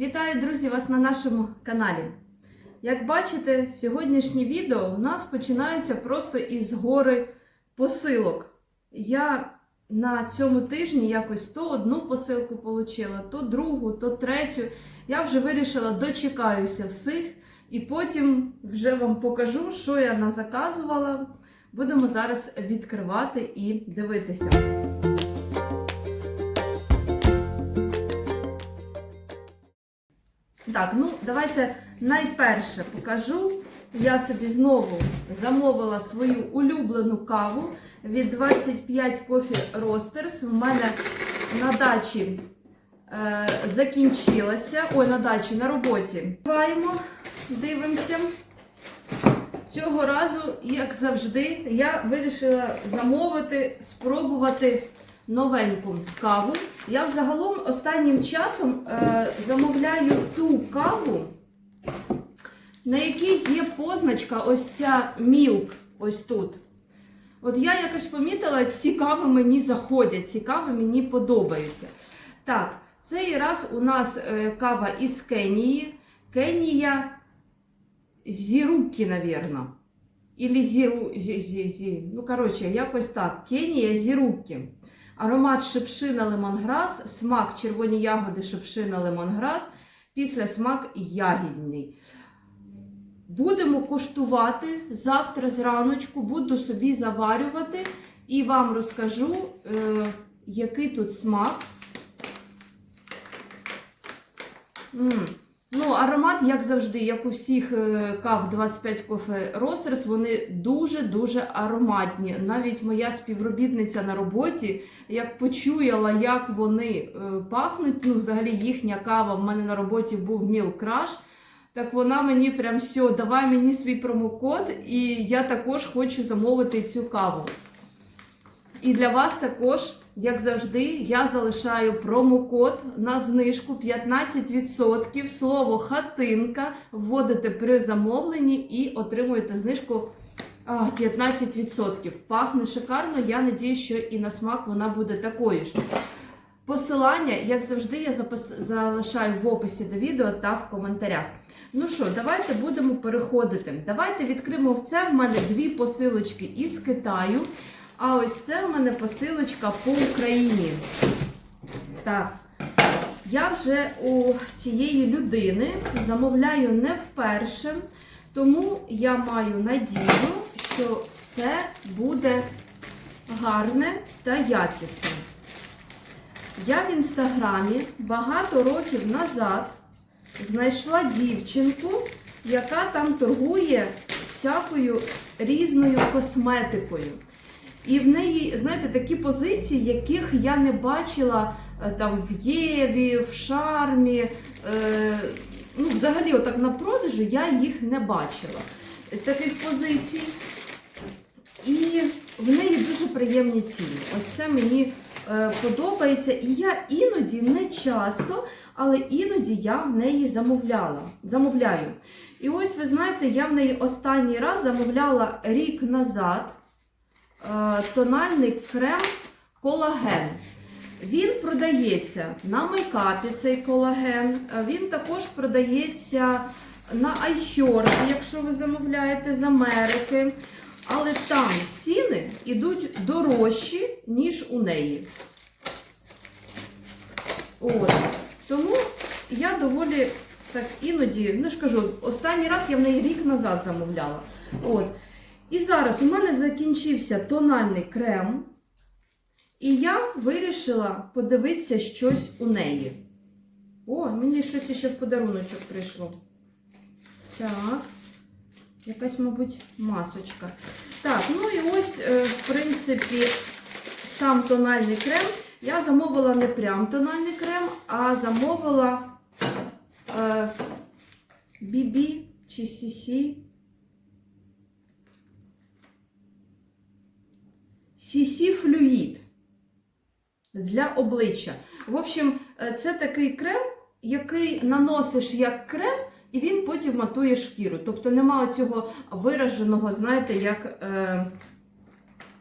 Вітаю, друзі, вас на нашому каналі. Як бачите, сьогоднішнє відео у нас починається просто із гори посилок. Я на цьому тижні якось то одну посилку отримала, то другу, то третю. Я вже вирішила дочекаюся всіх і потім вже вам покажу, що я назаказувала. Будемо зараз відкривати і дивитися. Так, ну давайте найперше покажу. Я собі знову замовила свою улюблену каву від 25 Coffee Roasters. В мене на дачі е, закінчилася. Ой, на дачі, на роботі. Триваємо, дивимося. Цього разу, як завжди, я вирішила замовити, спробувати новеньку каву. Я взагалом останнім часом е, замовляю ту каву, на якій є позначка ось ця мілк, ось тут. От я якось помітила, ці кави мені заходять, ці кави мені подобаються. Так, цей раз у нас е, кава із Кенії. Кенія Зірукі, навірно. Ілі зіру, зі, зі, зі. Ну, коротше, якось так. Кенія Зірукі. Аромат шипшина лемонграс, смак червоні ягоди шипшина лемонграс, після смак ягідний. Будемо куштувати завтра зраночку, буду собі заварювати і вам розкажу, е, який тут смак. М. Ну, аромат, як завжди, як у всіх е, кав 25 Coffee Roasters, вони дуже-дуже ароматні. Навіть моя співробітниця на роботі, як почуяла, як вони е, пахнуть, ну, взагалі їхня кава в мене на роботі був Milk Crush, так вона мені прям все, давай мені свій промокод, і я також хочу замовити цю каву. І для вас також, як завжди, я залишаю промокод на знижку 15%. Слово хатинка вводите при замовленні і отримуєте знижку 15%. Пахне шикарно, я надію, що і на смак вона буде такою ж. Посилання, як завжди, я запис... залишаю в описі до відео та в коментарях. Ну що, давайте будемо переходити. Давайте відкриємо це. В мене дві посилочки із Китаю. А ось це в мене посилочка по Україні. Так, я вже у цієї людини замовляю не вперше, тому я маю надію, що все буде гарне та якісне. Я в інстаграмі багато років назад знайшла дівчинку, яка там торгує всякою різною косметикою. І в неї, знаєте, такі позиції, яких я не бачила е, там в Єві, в Шармі. Е, ну, взагалі, отак на продажу я їх не бачила. Таких позицій. І в неї дуже приємні ціни. Ось це мені е, подобається. І я іноді не часто, але іноді я в неї замовляла. замовляю. І ось ви знаєте, я в неї останній раз замовляла рік назад тональний крем колаген. Він продається на мейкапі цей колаген. Е, Він також продається на iHerb, якщо ви замовляєте з Америки. Але там ціни йдуть дорожчі, ніж у неї. От. Тому я доволі так іноді, ну ж кажу, останній раз я в неї рік назад замовляла. От. І зараз у мене закінчився тональний крем, і я вирішила подивитися щось у неї. О, мені щось ще в подаруночок прийшло. Так. Якась, мабуть, масочка. Так, ну і ось, е, в принципі, сам тональний крем. Я замовила не прям тональний крем, а замовила е, BB чи CC. CC флюїд для обличчя. В общем, е, це такий крем, який наносиш як крем, і він потім матує шкіру. Тобто немає цього вираженого, знаєте, як е,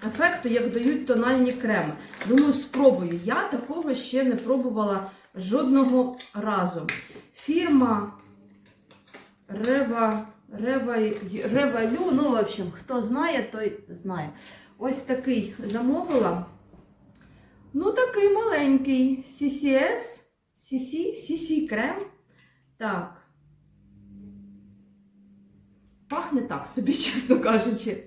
ефекту, як дають тональні креми. Думаю, спробую. Я такого ще не пробувала жодного разу. фірма Рева, Ревалю. Ну, в общем, хто знає, той знає. Ось такий замовила. Ну, такий маленький CCS, CC, CC крем. Так. Пахне так собі, чесно кажучи.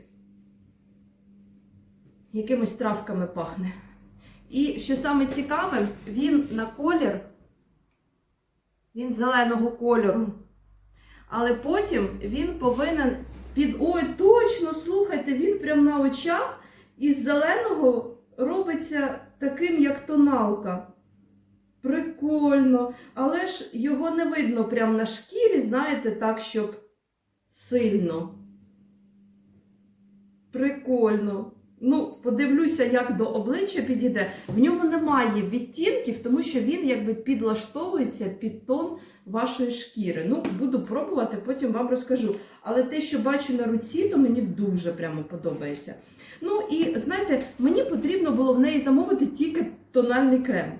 Якимись травками пахне. І що саме цікаве, він на колір, він зеленого кольору. Але потім він повинен під. Ой, точно, слухайте, він прямо на очах із зеленого робиться таким, як тоналка. Прикольно. Але ж його не видно прямо на шкірі, знаєте, так, щоб сильно. Прикольно. Ну, подивлюся, як до обличчя підійде. В ньому немає відтінків, тому що він якби підлаштовується під тон вашої шкіри. Ну, буду пробувати, потім вам розкажу. Але те, що бачу на руці, то мені дуже прямо подобається. Ну і знаєте, мені потрібно було в неї замовити тільки тональний крем.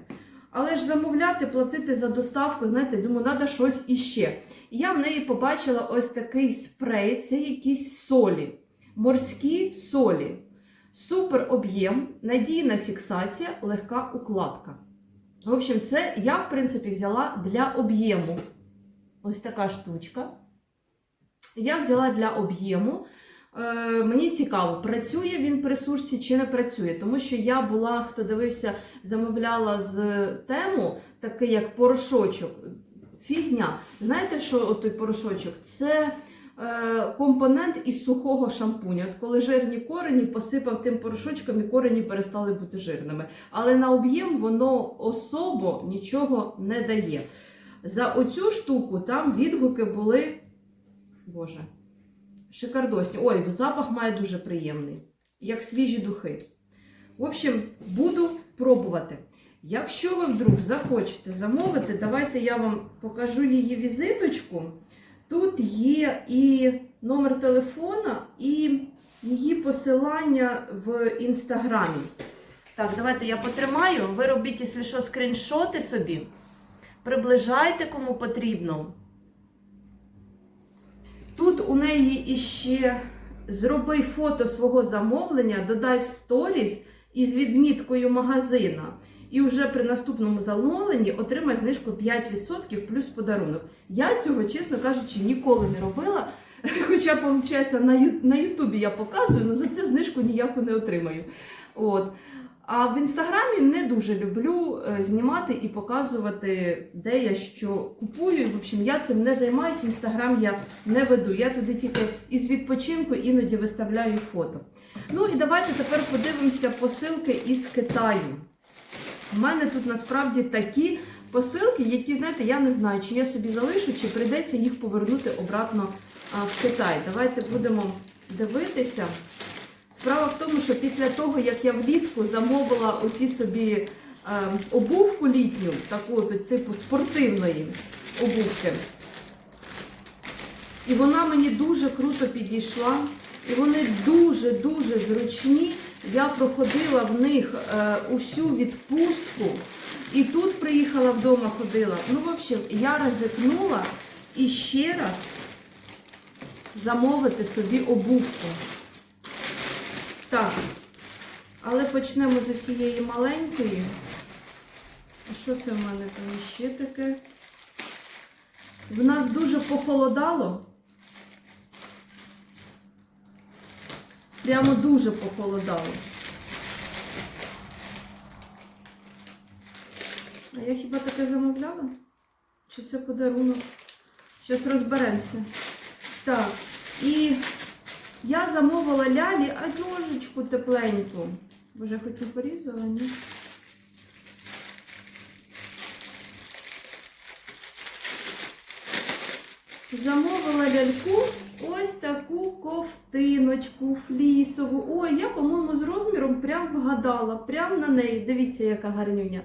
Але ж замовляти, платити за доставку, знаєте, думаю, треба щось іще. І я в неї побачила ось такий спрей, це якісь солі, морські солі. Супер об'єм, надійна фіксація, легка укладка. В общем, це я, в принципі, взяла для об'єму. Ось така штучка. Я взяла для об'єму. Е, мені цікаво, працює він при сушці чи не працює. Тому що я була, хто дивився, замовляла з тему, такий як порошочок. Фігня. Знаєте, що той порошочок? Це компонент із сухого шампуня. От коли жирні корені посипав тим порошочком, і корені перестали бути жирними. Але на об'єм воно особо нічого не дає. За оцю штуку там відгуки були. Боже, шикардосні. Ой, запах має дуже приємний, як свіжі духи. В общем, буду пробувати. Якщо ви вдруг захочете замовити, давайте я вам покажу її візиточку. Тут є і номер телефона, і її посилання в інстаграмі. Так, давайте я потримаю. Ви робіть, якщо що, скріншоти собі. Приближайте кому потрібно. Тут у неї іще зроби фото свого замовлення, додай в сторіс із відміткою магазина. І вже при наступному замовленні отримай знижку 5% плюс подарунок. Я цього, чесно кажучи, ніколи не робила. Хоча, виходить, на Ютубі я показую, але за це знижку ніяку не отримаю. От. А в інстаграмі не дуже люблю е, знімати і показувати, де я що купую. В общем, я цим не займаюся. Інстаграм я не веду. Я туди тільки із відпочинку іноді виставляю фото. Ну і давайте тепер подивимося посилки із Китаю. У мене тут насправді такі посилки, які, знаєте, я не знаю, чи я собі залишу, чи прийдеться їх повернути обратно в Китай. Давайте будемо дивитися. Справа в тому, що після того, як я влітку замовила оті собі е, обувку літню, таку от, типу спортивної обувки, і вона мені дуже круто підійшла. І вони дуже-дуже зручні. Я проходила в них е, усю відпустку. І тут приїхала вдома, ходила. Ну, в общем, я ризикнула і ще раз замовити собі обувку. Так, але почнемо з цієї маленької. А що це в мене там ще таке? В нас дуже похолодало. Прямо дуже похолодало. А я хіба таке замовляла? Чи це подарунок? Зараз розберемося. Так, і я замовила лялі одежечку тепленьку. Боже, я не порізала, ні? Замовила ляльку ось таку ковтиночку флісову. Ой, я, по-моєму, з розміром прям вгадала, прям на неї. Дивіться, яка гарнюня.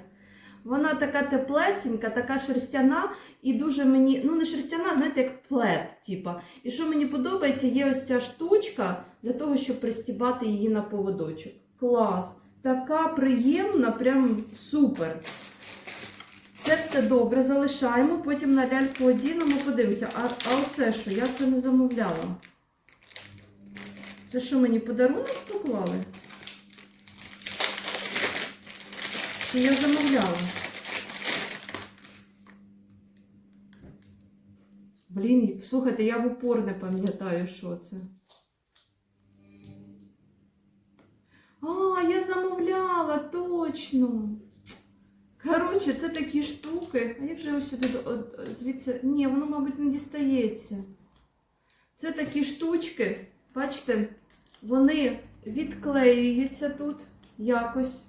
Вона така теплесенька, така шерстяна і дуже мені, ну не шерстяна, знаєте, як плед, типа. І що мені подобається, є ось ця штучка для того, щоб пристібати її на поводочок. Клас! Така приємна, прям супер. Це все добре, залишаємо, потім на ляльку одінемо, подивимося. А, а оце що? Я це не замовляла. Це що мені подарунок поклали? Чи я замовляла? Блін, слухайте, я в упор не пам'ятаю, що це. А, я замовляла, точно. Коротше, це такі штуки. А як же його сюди звідси? Ні, воно, мабуть, не дістається. Це такі штучки, бачите, вони відклеюються тут якось.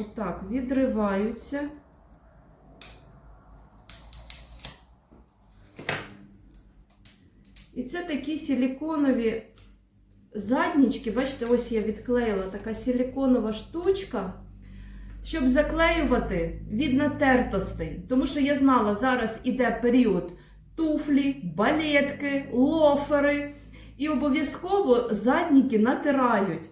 Отак, відриваються. І це такі силіконові заднічки. Бачите, ось я відклеїла така силіконова штучка, щоб заклеювати від натертостей. Тому що я знала, зараз іде період туфлі, балетки, лофери. І обов'язково задніки натирають.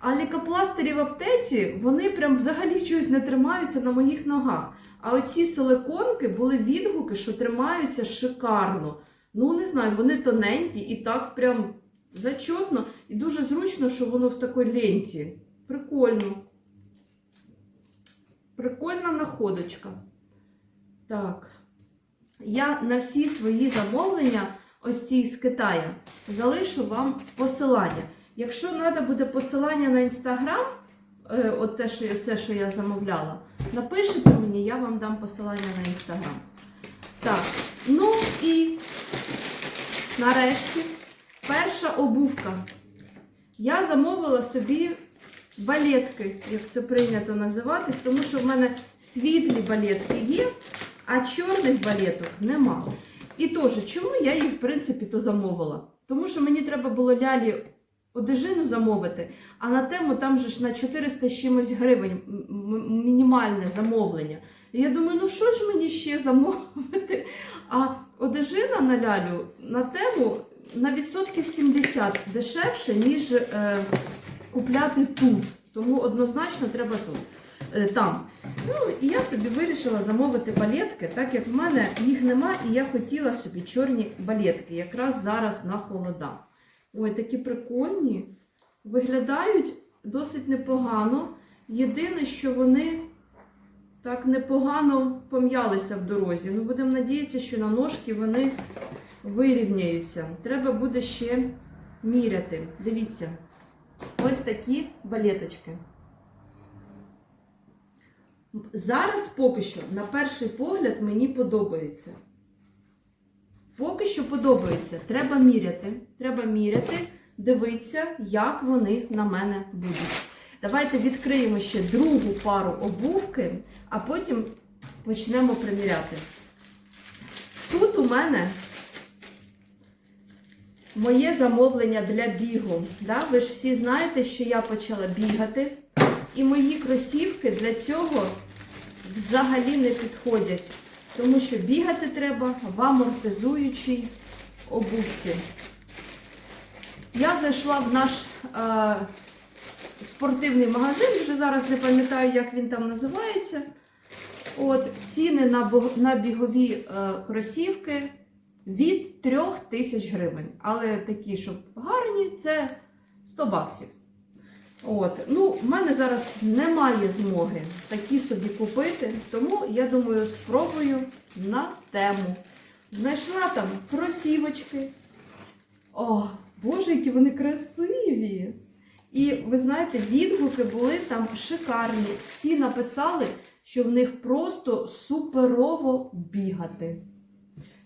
А лікопластирі в аптеці, вони прям взагалі щось не тримаються на моїх ногах. А оці силиконки були відгуки, що тримаються шикарно. Ну, не знаю, вони тоненькі і так прям зачотно. І дуже зручно, що воно в такій ленті. Прикольно. Прикольна находочка. Так. Я на всі свої замовлення, ось ці з Китаю, залишу вам посилання. Якщо треба буде посилання на інстаграм, е, от те, що, це, що я замовляла, напишете мені, я вам дам посилання на інстаграм. Так, ну і нарешті перша обувка. Я замовила собі балетки, як це прийнято називатись, тому що в мене світлі балетки є, а чорних балеток нема. І теж, чому я їх, в принципі, то замовила? Тому що мені треба було лялі одежину замовити, а на тему там же ж на 400 з чимось гривень мінімальне замовлення. І я думаю, ну що ж мені ще замовити? А одежина на лялю на тему на відсотків 70 дешевше, ніж е, купляти тут. Тому однозначно треба тут. Е, там. Ну, і я собі вирішила замовити балетки, так як в мене їх нема, і я хотіла собі чорні балетки, якраз зараз на холода. Ой, такі прикольні. Виглядають досить непогано. Єдине, що вони так непогано пом'ялися в дорозі. Ну, будемо надіятися, що на ножки вони вирівняються. Треба буде ще міряти. Дивіться, ось такі балеточки. Зараз поки що, на перший погляд, мені подобається. Поки що подобається. Треба міряти. Треба міряти, дивитися, як вони на мене будуть. Давайте відкриємо ще другу пару обувки, а потім почнемо приміряти. Тут у мене моє замовлення для бігу. Да? Ви ж всі знаєте, що я почала бігати, і мої кросівки для цього взагалі не підходять. Тому що бігати треба в амортизуючій обувці. Я зайшла в наш е, спортивний магазин, вже зараз не пам'ятаю, як він там називається. От, ціни на, на бігові е, кросівки від 3 тисяч гривень. Але такі, щоб гарні, це 100 баксів. От. Ну, в мене зараз немає змоги такі собі купити, тому я думаю, спробую на тему. Знайшла там кросівочки. О, боже, які вони красиві! І ви знаєте, відгуки були там шикарні. Всі написали, що в них просто суперово бігати.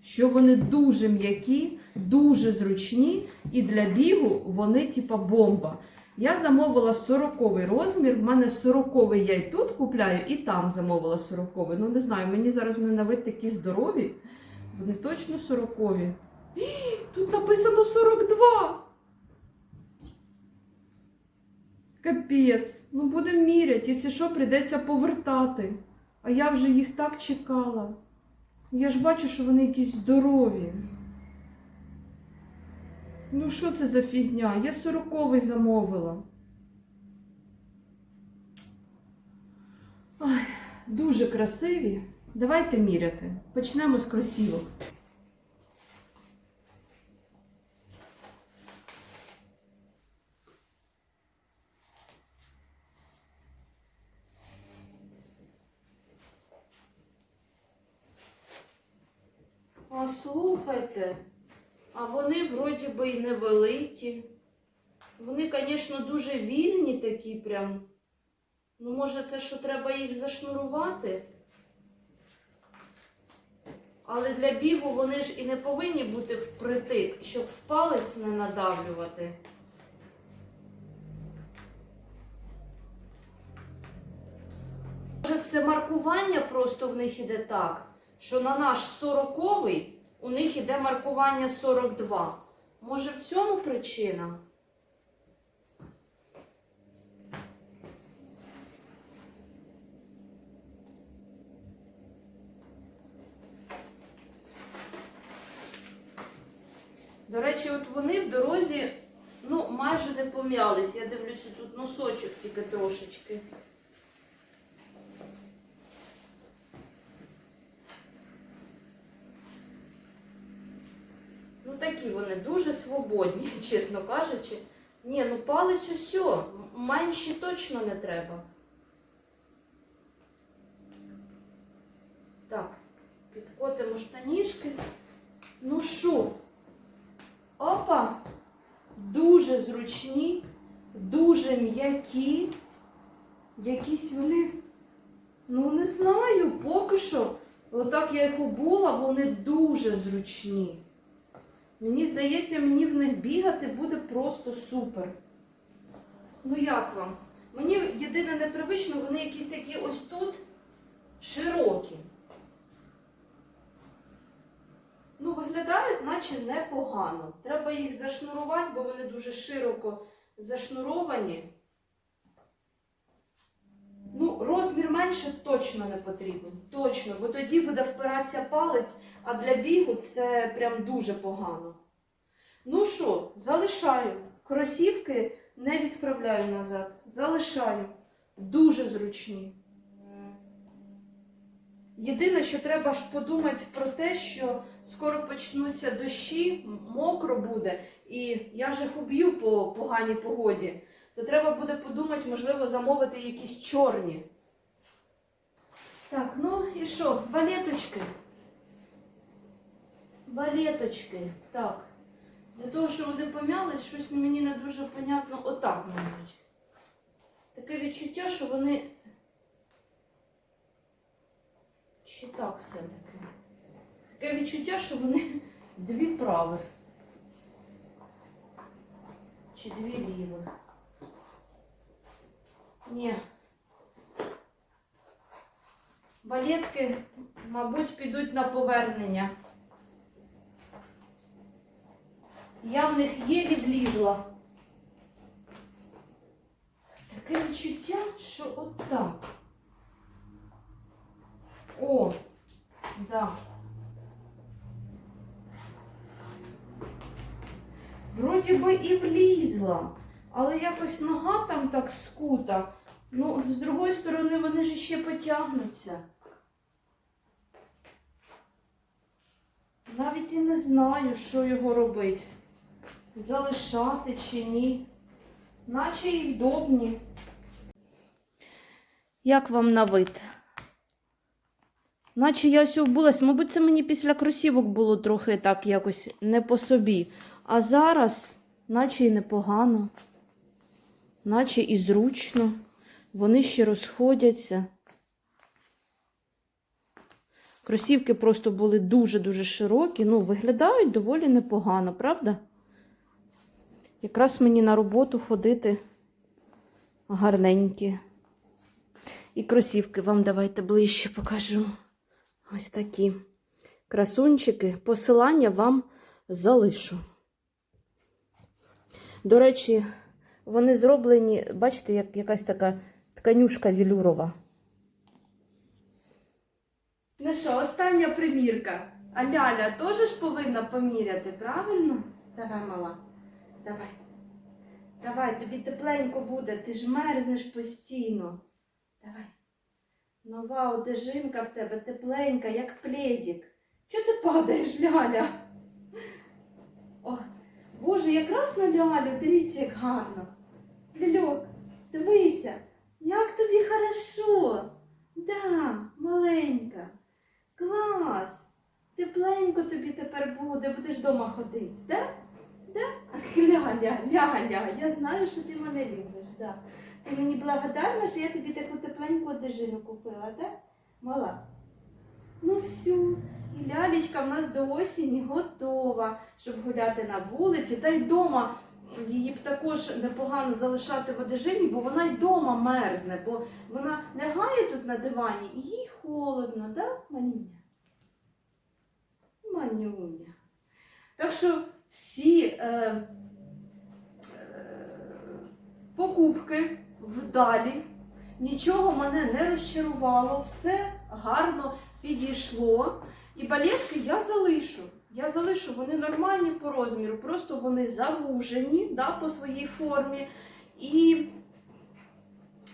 Що вони дуже м'які, дуже зручні, і для бігу вони типа бомба. Я замовила 40 розмір. В мене 40 я і тут купляю, і там замовила 40 Ну не знаю, мені зараз вони на вид такі здорові. Вони точно 40 Тут написано 42. Капець. Ну будемо міряти, якщо що, прийдеться повертати. А я вже їх так чекала. Я ж бачу, що вони якісь здорові. Ну що це за фігня? Я сороковий замовила. Ой, дуже красиві. Давайте міряти. Почнемо з кросівок. А слухайте, а вони вроді би й невеликі. Вони, звісно, дуже вільні такі прям. Ну, може, це що треба їх зашнурувати? Але для бігу вони ж і не повинні бути впритик, щоб в палець не надавлювати. Може, це маркування просто в них іде так, що на наш 40-й у них іде маркування 42. Може, в цьому причина? До речі, от вони в дорозі ну, майже не пом'ялись. Я дивлюся, тут носочок тільки трошечки. Такі вони дуже свободні, чесно кажучи. Ні, ну палець усьо, менші точно не треба. Так, підкотимо штанішки. Ну що? Опа! Дуже зручні, дуже м'які. Якісь вони, ну не знаю, поки що. Отак я їх обула, вони дуже зручні. Мені здається, мені в них бігати буде просто супер. Ну як вам? Мені єдине непривично, вони якісь такі ось тут широкі. Ну, виглядають, наче непогано. Треба їх зашнурувати, бо вони дуже широко зашнуровані. Менше точно не потрібен. Точно, бо тоді буде впиратися палець, а для бігу це прям дуже погано. Ну що, залишаю. Кросівки не відправляю назад. Залишаю. Дуже зручні. Єдине, що треба ж подумати про те, що скоро почнуться дощі, мокро буде, і я ж їх уб'ю по поганій погоді, то треба буде подумати, можливо, замовити якісь чорні. Так, ну і що, балеточки? Балеточки. Так. За того, що вони пом'ялись, щось мені не дуже понятно отак, мабуть. Таке відчуття, що вони чи так все-таки? Таке відчуття, що вони дві правих. Чи дві лівих. Ні. Балетки, мабуть, підуть на повернення. Я в них єлі влізла. Таке відчуття, що отак. О, да. Вроді би і влізла, але якось нога там так скута. Ну, з другої сторони, вони ж ще потягнуться. Навіть і не знаю, що його робити. Залишати чи ні. Наче і вдобні. Як вам на вид? Наче я ось обулась, мабуть, це мені після кросівок було трохи так якось не по собі. А зараз, наче і непогано, наче і зручно. Вони ще розходяться. Кросівки просто були дуже-дуже широкі. Ну, виглядають доволі непогано, правда? Якраз мені на роботу ходити гарненькі. І кросівки вам давайте ближче покажу. Ось такі красунчики. Посилання вам залишу. До речі, вони зроблені, бачите, як якась така тканюшка вілюрова. Ну що, остання примірка. А Ляля теж ж повинна поміряти, правильно? Давай, мала. Давай. Давай, тобі тепленько буде, ти ж мерзнеш постійно. Давай. Нова одежинка в тебе тепленька, як пледік. Чого ти падаєш, Ляля? О, Боже, якраз на Лялю, дивіться, як гарно. Ляльок, дивися, як тобі хорошо. Да, маленька. Клас. Тепленько тобі тепер буде, будеш вдома ходити, да? Да? Ляля, Ляля, я знаю, що ти мене любиш, да. Ти мені благодарна, що я тобі таку тепленьку одежину купила, да? Мала. Ну все, лялечка в нас до осені готова, щоб гуляти на вулиці, та й вдома. Її б також непогано залишати в одежині, бо вона й вдома мерзне, бо вона лягає тут на дивані і їй холодно, да, Манюня? Манюня. Так що всі е, е, покупки вдалі, нічого мене не розчарувало, все гарно підійшло. І балетки я залишу. Я залишу, вони нормальні по розміру, просто вони завужені да, по своїй формі. І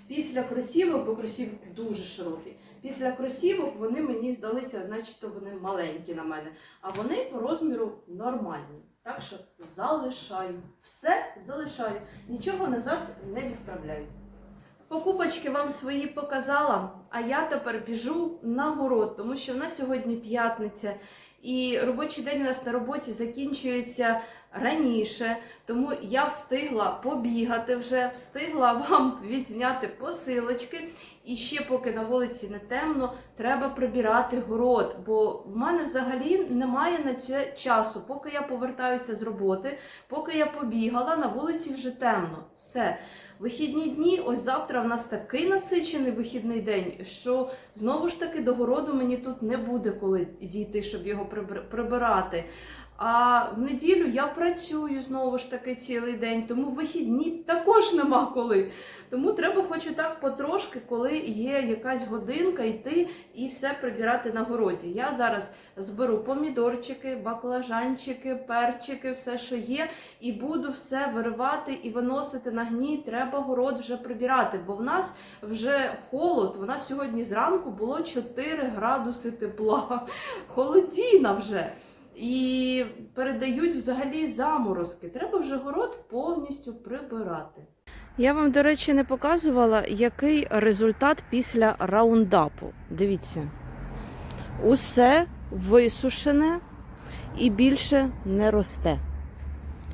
після кросівок, бо кросівки дуже широкі, після кросівок вони мені здалися, начебто вони маленькі на мене, а вони по розміру нормальні. Так що залишаю. Все залишаю. Нічого назад не відправляю. Покупочки вам свої показала, а я тепер біжу на город, тому що в нас сьогодні п'ятниця, і робочий день у нас на роботі закінчується раніше, тому я встигла побігати вже, встигла вам відзняти посилочки. І ще поки на вулиці не темно, треба прибирати город, бо в мене взагалі немає на це часу. Поки я повертаюся з роботи, поки я побігала, на вулиці вже темно. Все. Вихідні дні, ось завтра в нас такий насичений вихідний день, що знову ж таки до городу мені тут не буде коли дійти, щоб його прибир- прибирати. А в неділю я працюю знову ж таки цілий день, тому вихідні також нема коли. Тому треба хоч так потрошки, коли є якась годинка, йти і все прибирати на городі. Я зараз зберу помідорчики, баклажанчики, перчики, все, що є, і буду все виривати і виносити на гній. Треба город вже прибирати, бо в нас вже холод. У нас сьогодні зранку було 4 градуси тепла. Холодіна вже. І передають взагалі заморозки. Треба вже город повністю прибирати. Я вам, до речі, не показувала, який результат після раундапу. Дивіться, усе висушене і більше не росте.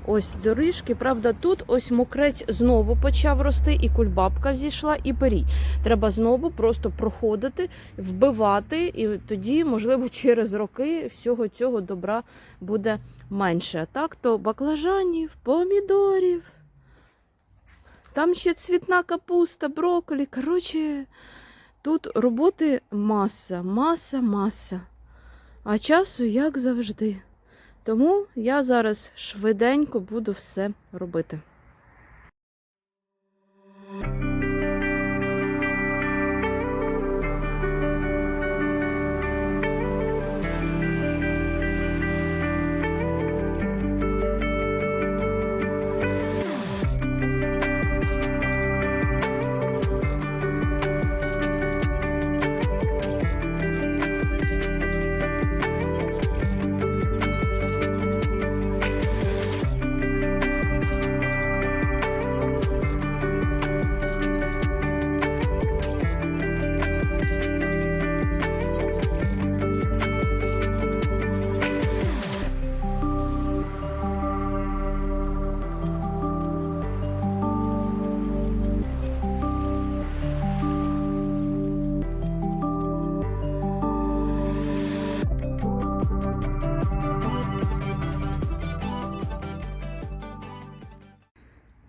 Ось доріжки, правда, тут ось мокрець знову почав рости, і кульбабка взійшла, і перій. Треба знову просто проходити, вбивати, і тоді, можливо, через роки всього цього добра буде менше. А так то баклажанів, помідорів. Там ще цвітна капуста, брокколі. Коротше, тут роботи маса, маса, маса. А часу, як завжди. Тому я зараз швиденько буду все робити.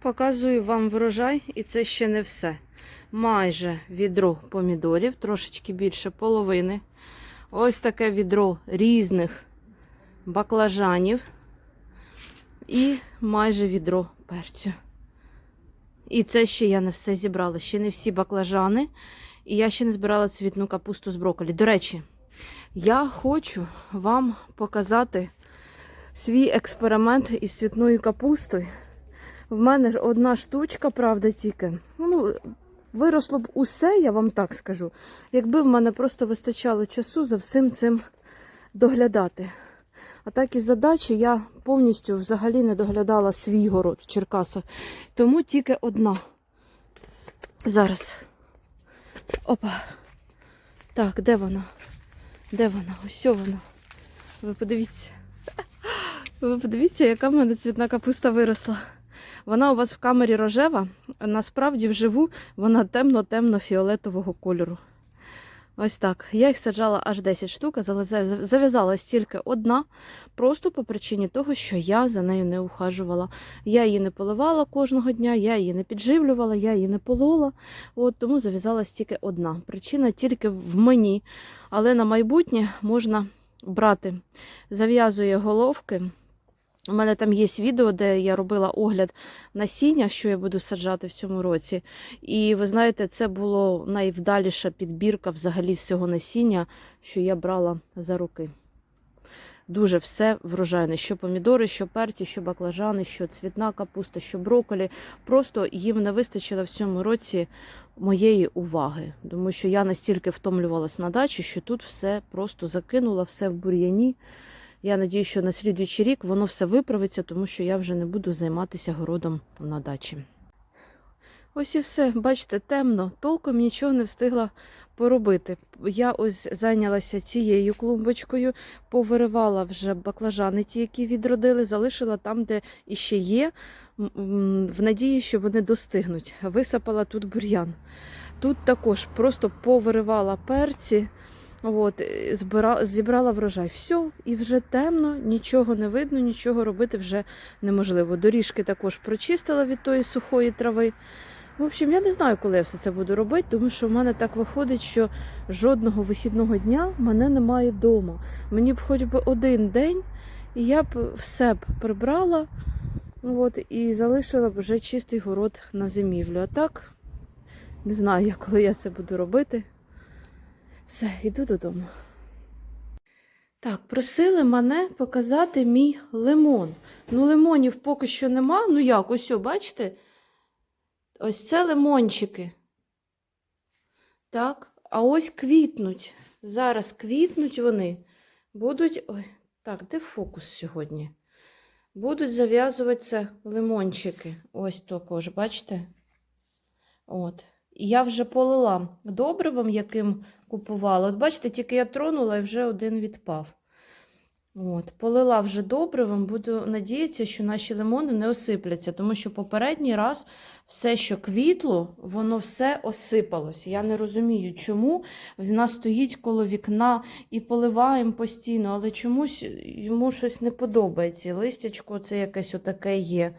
Показую вам врожай, і це ще не все. Майже відро помідорів, трошечки більше половини. Ось таке відро різних баклажанів. І майже відро перцю. І це ще я не все зібрала. Ще не всі баклажани. І я ще не збирала цвітну капусту з брокколі. До речі, я хочу вам показати свій експеримент із цвітною капустою. В мене ж одна штучка, правда, тільки. Ну, виросло б усе, я вам так скажу. Якби в мене просто вистачало часу за всім цим доглядати. А так із задачі я повністю взагалі не доглядала свій город в Черкасах. Тому тільки одна. Зараз. Опа. Так, де вона? Де вона? Ось вона. Ви подивіться. Ви подивіться, яка в мене цвітна капуста виросла. Вона у вас в камері рожева, а насправді вживу вона темно-темно-фіолетового кольору. Ось так. Я їх саджала аж 10 штук, зав'язалась тільки одна, просто по причині того, що я за нею не ухажувала. Я її не поливала кожного дня, я її не підживлювала, я її не полола. От тому зав'язалась тільки одна. Причина тільки в мені. Але на майбутнє можна брати. Зав'язує головки. У мене там є відео, де я робила огляд насіння, що я буду саджати в цьому році. І ви знаєте, це було найвдаліша підбірка взагалі всього насіння, що я брала за руки. Дуже все врожайне. Що помідори, що перці, що баклажани, що цвітна капуста, що брокколі. Просто їм не вистачило в цьому році моєї уваги. Тому що я настільки втомлювалась на дачі, що тут все просто закинула, все в бур'яні. Я надію, що на слідуючий рік воно все виправиться, тому що я вже не буду займатися городом на дачі. Ось і все, бачите, темно, толком нічого не встигла поробити. Я ось зайнялася цією клумбочкою, повиривала вже баклажани, ті, які відродили, залишила там, де іще є, в надії, що вони достигнуть. Висипала тут бур'ян. Тут також просто повиривала перці. От, е, збира, зібрала врожай. Все, і вже темно, нічого не видно, нічого робити вже неможливо. Доріжки також прочистила від тої сухої трави. В общем, я не знаю, коли я все це буду робити, тому що в мене так виходить, що жодного вихідного дня мене немає вдома. Мені б хоч би один день, і я б все б прибрала от, і залишила б вже чистий город на зимівлю. А так, не знаю, коли я це буду робити. Все, йду додому. Так, просили мене показати мій лимон. Ну, лимонів поки що нема. Ну як, ось, о, бачите? Ось це лимончики. Так, а ось квітнуть. Зараз квітнуть вони. Будуть. Ой, так, де фокус сьогодні? Будуть зав'язуватися лимончики. Ось також, бачите? От. Я вже полила добривом, яким купувала. От бачите, тільки я тронула і вже один відпав. От, полила вже добривом, буду надіятися, що наші лимони не осипляться, тому що попередній раз все, що квітло, воно все осипалось. Я не розумію, чому в нас стоїть коло вікна і поливаємо постійно, але чомусь йому щось не подобається. Листячко це якесь отаке є.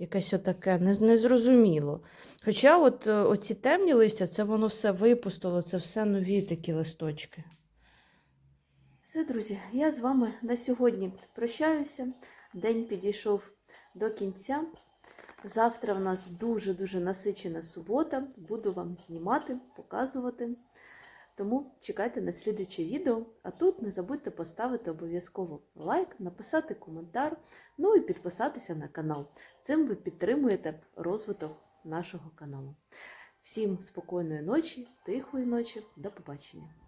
Якесь отаке незрозуміло. Хоча от е, оці темні листя, це воно все випустило, це все нові такі листочки. Все, друзі, я з вами на сьогодні прощаюся. День підійшов до кінця. Завтра в нас дуже-дуже насичена субота. Буду вам знімати, показувати. Тому чекайте на слідуюче відео. А тут не забудьте поставити обов'язково лайк, написати коментар, ну і підписатися на канал. Цим ви підтримуєте розвиток нашого каналу. Всім спокійної ночі, тихої ночі, до побачення!